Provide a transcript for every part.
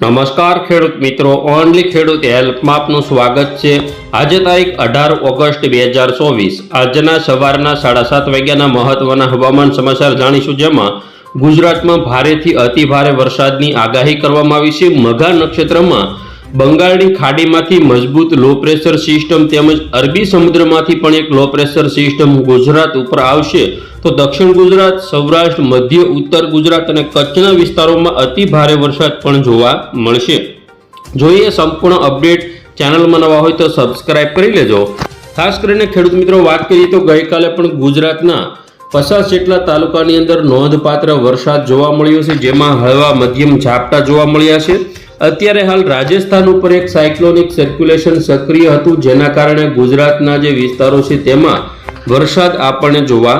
નમસ્કાર ખેડૂત મિત્રો, ઓનલી ખેડૂત હેલ્પમાં આપનું સ્વાગત છે. આજે તારીખ અઢાર ઓગસ્ટ બે હજાર ચોવીસ. આજના સવારના સાડા સાત વાગ્યાના મહત્વના હવામાન સમાચાર જાણીશું, જેમાં ગુજરાતમાં ભારેથી અતિ ભારે વરસાદની આગાહી કરવામાં આવી છે. મઘા નક્ષત્રમાં બંગાળની ખાડીમાંથી મજબૂત લો પ્રેશર સિસ્ટમ તેમજ અરબી સમુદ્રમાંથી પણ એક લો પ્રેશર સિસ્ટમ ગુજરાત ઉપર આવશે. તો દક્ષિણ ગુજરાત, સૌરાષ્ટ્ર, મધ્ય, ઉત્તર ગુજરાત અને કચ્છના વિસ્તારોમાં અતિ ભારે વરસાદ પણ જોવા મળશે. જોઈએ સંપૂર્ણ અપડેટ. ચેનલમાં નવા હોય તો સબસ્ક્રાઇબ કરી લેજો. ખાસ કરીને ખેડૂત મિત્રો, વાત કરીએ તો ગઈકાલે પણ ગુજરાતના પચાસ જેટલા તાલુકાની અંદર નોંધપાત્ર વરસાદ જોવા મળ્યો છે, જેમાં હળવા મધ્યમ ઝાપટા જોવા મળ્યા છે. અત્યારે હાલ રાજસ્થાન ઉપર એક સાયક્લોનિક સર્ક્યુલેશન સક્રિય હતું, જેના કારણે ગુજરાતના જે વિસ્તારો છે તેમાં વરસાદ આપણને જોવા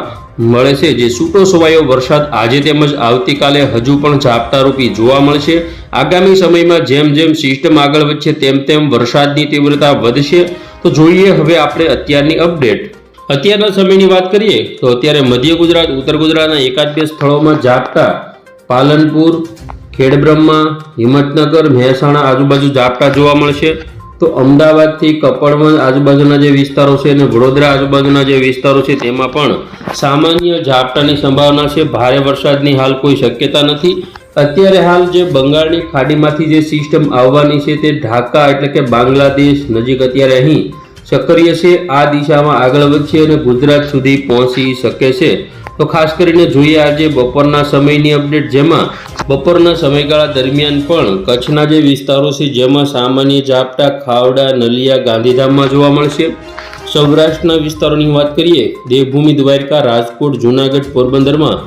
મળે છે. જે છૂટો છવાયો વરસાદ આજે તેમજ આવતીકાલે હજુ પણ ઝાપટારૂપી જોવા મળશે. આગામી સમયમાં જેમ જેમ સિસ્ટમ આગળ વધશે, તેમ તેમ વરસાદની તીવ્રતા વધશે. તો જોઈએ હવે આપણે અત્યારની અપડેટ અત્યારના સમયની વાત કરીએ, તો અત્યારે મધ્ય ગુજરાત, ઉત્તર ગુજરાતના એકાદ બે સ્થળોમાં ઝાપટા. પાલનપુર ખેડબ્રહ્મા, હિંમતનગર, મહેસાણા આજુબાજુ ઝાપટા જોવા મળશે. તો અમદાવાદથી કપડવંજ આજુબાજુના જે વિસ્તારો છે અને વડોદરા આજુબાજુના જે વિસ્તારો છે તેમાં પણ સામાન્ય ઝાપટાની સંભાવના છે. ભારે વરસાદની હાલ કોઈ શક્યતા નથી. અત્યારે હાલ જે બંગાળની ખાડીમાંથી જે સિસ્ટમ આવવાની છે તે ઢાકા એટલે કે બાંગ્લાદેશ નજીક અત્યારે અહીં સક્રિય છે. આ દિશામાં આગળ વધશે અને ગુજરાત સુધી પહોંચી શકે છે. તો ખાસ કરીને જોઈએ આજે બપોરના સમયની અપડેટ, જેમાં બપોરના સમયગાળા દરમિયાન પણ કચ્છના જે વિસ્તારો છે, જેમાં સામાન્ય ઝાપટા, ખાવડા, નલિયા, ગાંધીધામમાં જોવા મળશે. સૌરાષ્ટ્રના વિસ્તારોની વાત કરીએ, દેવભૂમિ, દ્વારકા, રાજકોટ, જૂનાગઢ પોરબંદરમાં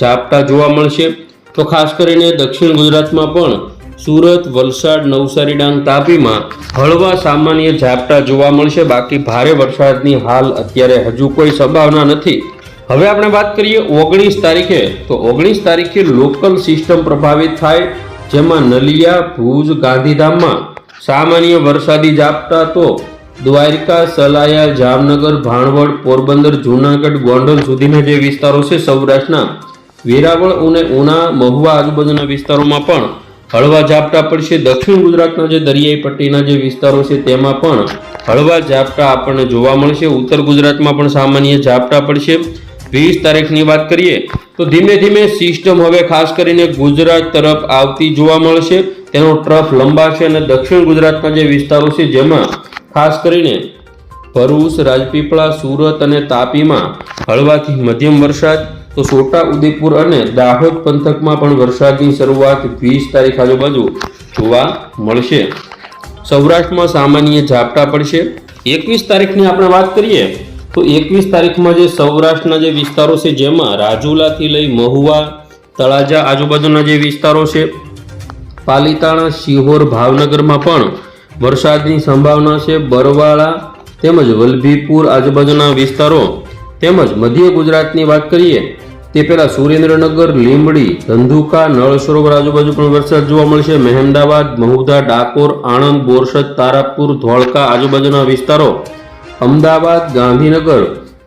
ઝાપટા જોવા મળશે. તો ખાસ કરીને દક્ષિણ ગુજરાતમાં પણ સુરત, વલસાડ, નવસારી, ડાંગ, તાપીમાં હળવા સામાન્ય ઝાપટા જોવા મળશે. બાકી ભારે વરસાદની હાલ અત્યારે હજુ કોઈ સંભાવના નથી. હવે આપણે વાત કરીએ ઓગણીસ તારીખે. તો ઓગણીસ તારીખે લોકલ સિસ્ટમ પ્રભાવિત થાય, જેમાં નલિયા, ભુજ, ગાંધીધામમાં સામાન્ય વરસાદી ઝાપટા તો દ્વારકા, સલાયા, જામનગર, ભાણવડ, પોરબંદર, જૂનાગઢ, ગોંડલ સુધીના જે વિસ્તારો છે સૌરાષ્ટ્રના, વેરાવળ અને ઉના, મહુવા આજુબાજુના વિસ્તારોમાં પણ હળવા ઝાપટા પડશે. દક્ષિણ ગુજરાતના જે દરિયાઈ પટ્ટીના જે વિસ્તારો છે તેમાં પણ હળવા ઝાપટા આપણને જોવા મળશે. ઉત્તર ગુજરાતમાં પણ સામાન્ય ઝાપટા પડશે. વીસ તારીખની વાત કરીએ, તો ધીમે ધીમે સિસ્ટમ હવે ખાસ કરીને ગુજરાત તરફ આવતી જોવા મળશે. તેનો ટ્રફ લંબાશે અને દક્ષિણ ગુજરાતના જે વિસ્તારો છે, જેમાં ખાસ કરીને ભરૂચ, રાજપીપળા, સુરત અને તાપીમાં હળવાથી મધ્યમ વરસાદ, તો છોટા ઉદેપુર અને દાહોદ પંથકમાં પણ વરસાદની શરૂઆત વીસ તારીખ આજુબાજુ જોવા મળશે. સૌરાષ્ટ્રમાં સામાન્ય ઝાપટા પડશે. એકવીસ તારીખની આપણે વાત કરીએ તો એકવીસ તારીખમાં જે સૌરાષ્ટ્રના જે વિસ્તારો છે, જેમાં રાજુલાથી લઈ મહુવા, તળાજા આજુબાજુના જે વિસ્તારો છે, પાલીતાણા, શિહોર, ભાવનગરમાં પણ વરસાદની સંભાવના છે. બરવાળા તેમજ વલભીપુર આજુબાજુના વિસ્તારો તેમજ મધ્ય ગુજરાતની વાત કરીએ, તે પહેલાં સુરેન્દ્રનગર, લીંબડી, ધંધુકા નળ સરોવર આજુબાજુ પણ વરસાદ જોવા મળશે. મહેમદાવાદ મહુધા ડાકોર, આણંદ, બોરસદ, તારાપુર, ધોળકા આજુબાજુના વિસ્તારો અમદાવાદ, ગાંધીનગર,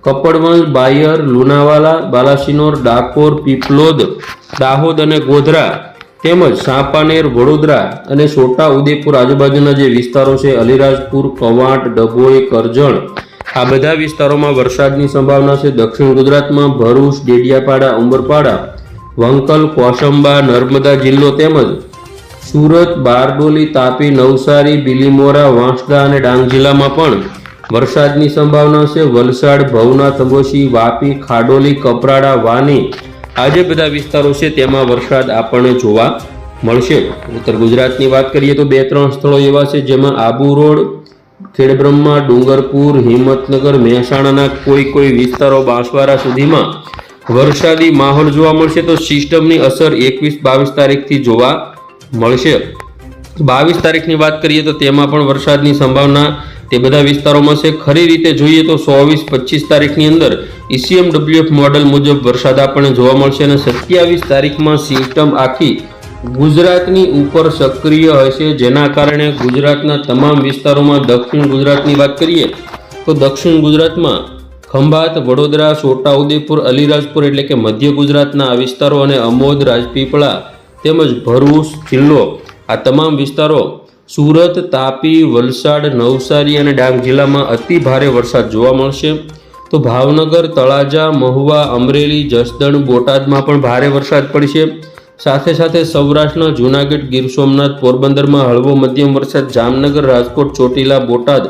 કપડવંજ, બાયર, લુણાવાલા, બાલાસિનોર, ડાકોર, પીપલોદ, દાહોદ અને ગોધરા, તેમજ સાપાનેર, વડોદરા અને છોટા ઉદેપુર આજુબાજુના જે વિસ્તારો છે, અલીરાજપુર, કવાંટ, ડભોઈ, કરજણ, આ બધા વિસ્તારોમાં વરસાદની સંભાવના છે. દક્ષિણ ગુજરાતમાં ભરૂચ, ડેડિયાપાડા ઉંબરપાડા વંકલ, કોસંબા, નર્મદા જિલ્લો તેમજ સુરત, બારડોલી, તાપી, નવસારી, બિલીમોરા, વાંસદા અને ડાંગ જિલ્લામાં પણ વરસાદની સંભાવના છે. વલસાડ ભવનાથ અંગોશી વાપી, ખાડોલી, કપરાડા, વાની આ જે બધા વિસ્તારો છે તેમાં વરસાદ આપણને જોવા મળશે. ઉત્તર ગુજરાતની વાત કરીએ તો બે ત્રણ સ્થળો એવા છે જેમાં આબુ રોડ, ખેડબ્રહ્મા, ડુંગરપુર, હિંમતનગર, મહેસાણાના કોઈ કોઈ વિસ્તારો બાંસવાડા સુધીમાં વરસાદી માહોલ જોવા મળશે. તો સિસ્ટમની અસર એકવીસ બાવીસ તારીખથી જોવા મળશે. બાવીસ તારીખની વાત કરીએ તો તેમાં પણ વરસાદની સંભાવના તે બધા વિસ્તારોમાં છે. ખરી રીતે જોઈએ તો ચોવીસ, પચીસ તારીખની અંદર ઈસીએમ ડબ્લ્યુએફ મોડલ મુજબ વરસાદ આપણને જોવા મળશે અને સત્યાવીસ તારીખમાં સિસ્ટમ આખી ગુજરાતની ઉપર સક્રિય હશે. જેના કારણે ગુજરાતના તમામ વિસ્તારોમાં દક્ષિણ ગુજરાતની વાત કરીએ તો દક્ષિણ ગુજરાતમાં ખંભાત, વડોદરા, છોટાઉદેપુર, અલીરાજપુર એટલે કે મધ્ય ગુજરાતના આ વિસ્તારો અને અમોદ, રાજપીપળા તેમજ ભરૂચ જિલ્લો આ તમામ વિસ્તારો સુરત, તાપી, વલસાડ, નવસારી અને ડાંગ જિલ્લામાં અતિ ભારે વરસાદ જોવા મળશે. તો ભાવનગર, તળાજા, મહુવા, અમરેલી, જસદણ, બોટાદમાં પણ ભારે વરસાદ પડશે. સાથે સાથે સૌરાષ્ટ્રના જૂનાગઢ, ગીર સોમનાથ, પોરબંદરમાં હળવો મધ્યમ વરસાદ, જામનગર, રાજકોટ, ચોટીલા, બોટાદ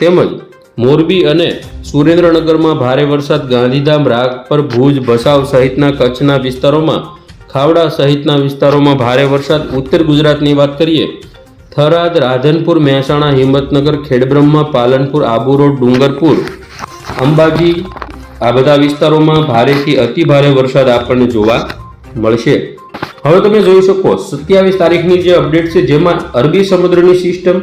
તેમજ મોરબી અને સુરેન્દ્રનગરમાં ભારે વરસાદ, ગાંધીધામ, રાગપર, ભુજ ભસાવ સહિતના કચ્છના વિસ્તારોમાં ખાવડા સહિતના વિસ્તારોમાં ભારે વરસાદ. ઉત્તર ગુજરાતની વાત કરીએ, થરાદ, રાધનપુર, મહેસાણા, હિંમતનગર, ખેડબ્રહ્મા, પાલનપુર, આબુ રોડ, ડુંગરપુર, અંબાજી, આ બધા વિસ્તારોમાં ભારેથી અતિ ભારે વરસાદ આપણને જોવા મળશે. હવે તમે જોઈ શકો, સત્યાવીસ તારીખની જે અપડેટ છે, જેમાં અરબી સમુદ્રની સિસ્ટમ,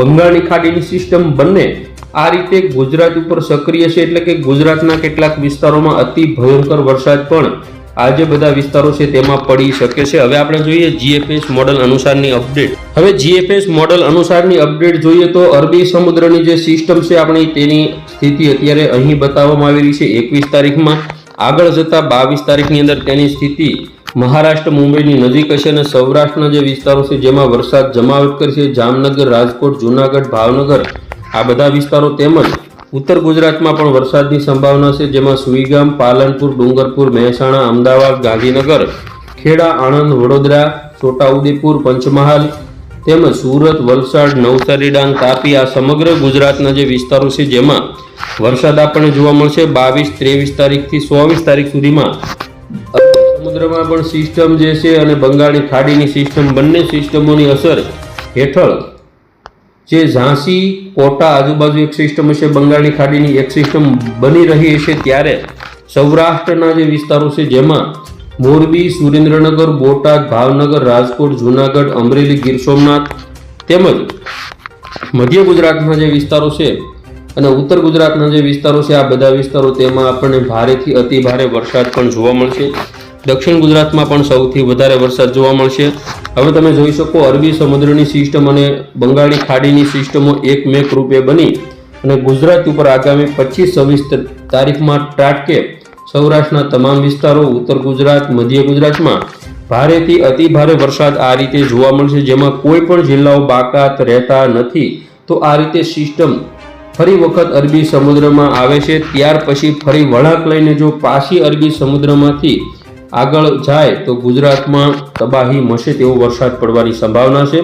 બંગાળની ખાડીની સિસ્ટમ બંને આ રીતે ગુજરાત ઉપર સક્રિય છે, એટલે કે ગુજરાતના કેટલાક વિસ્તારોમાં અતિ ભયંકર વરસાદ પણ આ જે બધા વિસ્તારો છે તેમાં પડી શકે છે. હવે આપણે જોઈએ જીએફએસ મોડલ અનુસારની અપડેટ હવે જીએફએસ મોડલ અનુસારની અપડેટ જોઈએ તો અરબી સમુદ્રની જે સિસ્ટમ છે આપણી તેની સ્થિતિ અત્યારે અહીં બતાવવામાં આવી રહી છે. એકવીસ તારીખમાં આગળ જતા બાવીસ તારીખની અંદર તેની સ્થિતિ મહારાષ્ટ્ર, મુંબઈની નજીક હશે અને સૌરાષ્ટ્રના જે વિસ્તારો છે જેમાં વરસાદ જમાવટ કરશે જામનગર, રાજકોટ, જૂનાગઢ, ભાવનગર આ બધા વિસ્તારો તેમજ ઉત્તર ગુજરાતમાં પણ વરસાદની સંભાવના છે, જેમાં સુઈગામ, પાલનપુર, ડુંગરપુર, મહેસાણા, અમદાવાદ, ગાંધીનગર, ખેડા, આણંદ, વડોદરા, છોટાઉદેપુર, પંચમહાલ તેમજ સુરત, વલસાડ, નવસારી, ડાંગ, તાપી આ સમગ્ર ગુજરાતના જે વિસ્તારો છે, જેમાં વરસાદ આપણને જોવા મળશે બાવીસ, ત્રેવીસ તારીખથી ચોવીસ તારીખ સુધીમાં. સમુદ્રમાં પણ સિસ્ટમ જે છે અને બંગાળની ખાડીની સિસ્ટમ બંને સિસ્ટમોની અસર હેઠળ જે ઝાંસી કોટા આજુબાજુ એક સિસ્ટમ હશે બંગાળની ખાડીની એક સિસ્ટમ બની રહી હશે ત્યારે સૌરાષ્ટ્રના જે વિસ્તારો છે, જેમાં મોરબી, સુરેન્દ્રનગર, બોટાદ, ભાવનગર, રાજકોટ, જૂનાગઢ, અમરેલી, ગીર સોમનાથ તેમજ મધ્ય ગુજરાતના જે વિસ્તારો છે અને ઉત્તર ગુજરાતના જે વિસ્તારો છે, આ બધા વિસ્તારો તેમાં આપણને ભારેથી અતિ ભારે વરસાદ પણ જોવા મળશે. દક્ષિણ ગુજરાતમાં પણ સૌથી વધારે વરસાદ જોવા મળશે. હવે તમે જોઈ શકો અરબી સમુદ્રની સિસ્ટમ અને બંગાળની ખાડીની સિસ્ટમો એકમેક રૂપે બની અને ગુજરાત ઉપર આગામી પચીસ છવ્વીસ તારીખમાં ત્રાટકે સૌરાષ્ટ્રના તમામ વિસ્તારો, ઉત્તર ગુજરાત, મધ્ય ગુજરાતમાં ભારેથી અતિ ભારે વરસાદ આ રીતે જોવા મળશે, જેમાં કોઈ પણ જિલ્લાઓ બાકાત રહેતા નથી. તો આ રીતે સિસ્ટમ ફરી વખત અરબી સમુદ્રમાં આવે છે. ત્યાર પછી ફરી વળાંક લઈને જો પાછી અરબી સમુદ્રમાંથી આગળ જાય તો ગુજરાતમાં તબાહી મશે તેવો વરસાદ પડવાની સંભાવના છે.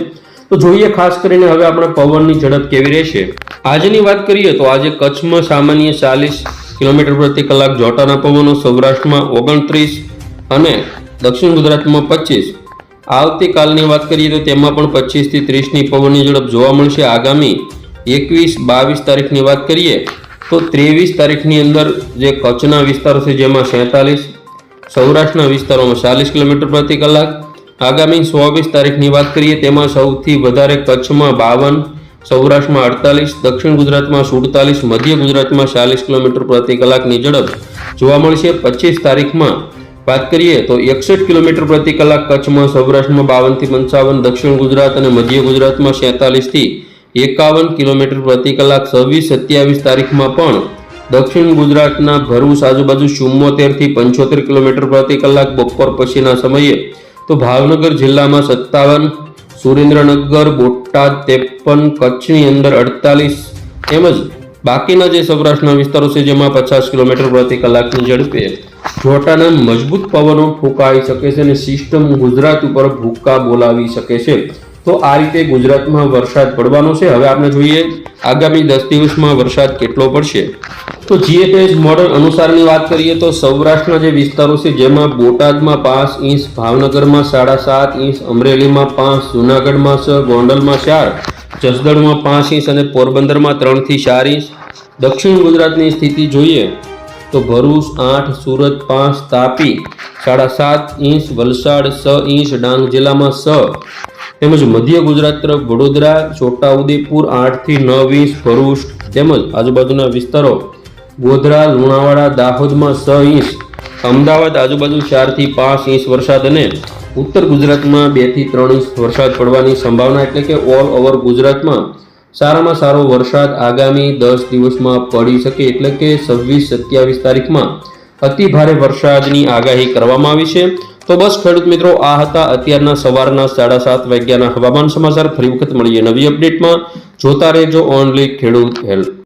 તો જોઈએ ખાસ કરીને હવે આપણે પવનની ઝડપ કેવી રહેશે. આજની વાત કરીએ તો આજે કચ્છમાં સામાન્ય ચાલીસ કિલોમીટર પ્રતિ કલાક જોટાના પવનો સૌરાષ્ટ્રમાં ઓગણત્રીસ અને દક્ષિણ ગુજરાતમાં પચીસ. આવતીકાલની વાત કરીએ તો તેમાં પણ પચીસથી ત્રીસની પવનની ઝડપ જોવા મળશે. આગામી એકવીસ બાવીસ તારીખની વાત કરીએ તો ત્રેવીસ તારીખની અંદર જે કચ્છના વિસ્તારો છે, જેમાં સેંતાલીસ સૌરાષ્ટ્રના વિસ્તારોમાં ચાલીસ કિલોમીટર પ્રતિ કલાક. આગામી ચોવીસ તારીખની વાત કરીએ, તેમાં સૌથી વધારે કચ્છમાં બાવન, સૌરાષ્ટ્રમાં અડતાલીસ, દક્ષિણ ગુજરાતમાં સુડતાલીસ, મધ્ય ગુજરાતમાં ચાલીસ કિલોમીટર પ્રતિ કલાકની ઝડપ જોવા મળશે. પચીસ તારીખમાં વાત કરીએ તો એકસઠ કિલોમીટર પ્રતિ કલાક કચ્છમાં, સૌરાષ્ટ્રમાં બાવનથી પંચાવન, દક્ષિણ ગુજરાત અને મધ્ય ગુજરાતમાં સેતાલીસથી એકાવન કિલોમીટર પ્રતિ કલાક. છવ્વીસ સત્યાવીસ તારીખમાં પણ દક્ષિણ ગુજરાતના ભરૂચ આજુબાજુ ચુમ્મોતેરથી પંચોતેર કિલોમીટર પ્રતિ કલાક બપોર પછીના સમયે તો ભાવનગર જિલ્લામાં સત્તાવન, સુરેન્દ્રનગર, બોટાદ, ત્રેપન, કચ્છની અંદર અડતાલીસ તેમજ બાકીના જે સૌરાષ્ટ્રના વિસ્તારો છે જેમાં પચાસ કિલોમીટર પ્રતિ કલાકની ઝડપે જોટાના મજબૂત પવનો ફૂંકાઈ શકે છે અને સિસ્ટમ ગુજરાત ઉપર ભૂકા બોલાવી શકે છે. તો આ રીતે ગુજરાતમાં વરસાદ પડવાનો છે. હવે આપણે જોઈએ આગામી દસ દિવસમાં વરસાદ કેટલો પડશે. તો જીએફએસ મોડલ અનુસારની વાત કરીએ તો સૌરાષ્ટ્રના જે વિસ્તારો છે, જેમાં બોટાદમાં પાંચ ઇંચ ભાવનગરમાં સાડા સાત ઇંચ અમરેલીમાં પાંચ, જૂનાગઢમાં છ, ગોંડલમાં ચાર, જસદણમાં પાંચ ઇંચ અને પોરબંદરમાં ત્રણથી ચાર ઇંચ દક્ષિણ ગુજરાતની સ્થિતિ જોઈએ તો ભરૂચ આઠ, સુરત પાંચ, તાપી સાડા સાત ઇંચ વલસાડ છ ઇંચ ડાંગ જિલ્લામાં છ. તેમજ મધ્ય ગુજરાત તરફ વડોદરા છોટાઉદેપુર આઠથી નવ ઇંચ ભરૂચ તેમજ આજુબાજુના વિસ્તારો ગોધરા, લુણાવાડા, દાહોદમાં છ ઇંચ, અમદાવાદ આજુબાજુ ચારથી પાંચ ઇંચ વરસાદ અને ઉત્તર ગુજરાતમાં બેથી ત્રણ ઇંચ વરસાદ પડવાની સંભાવના એટલે કે ઓલ ઓવર ગુજરાતમાં સારામાં સારો વરસાદ આગામી દસ દિવસમાં પડી શકે એટલે કે છવ્વીસ સત્યાવીસ તારીખમાં અતિ ભારે વરસાદની આગાહી કરવામાં આવી છે. તો બસ ખેડૂત મિત્રો, આ હતા અત્યારના સવારના સાડા સાત વાગ્યાના હવામાન સમાચાર. ફરી વખત મળીએ નવી અપડેટમાં. જોતા રહેજો ઓનલી ખેડૂત હેલ્પ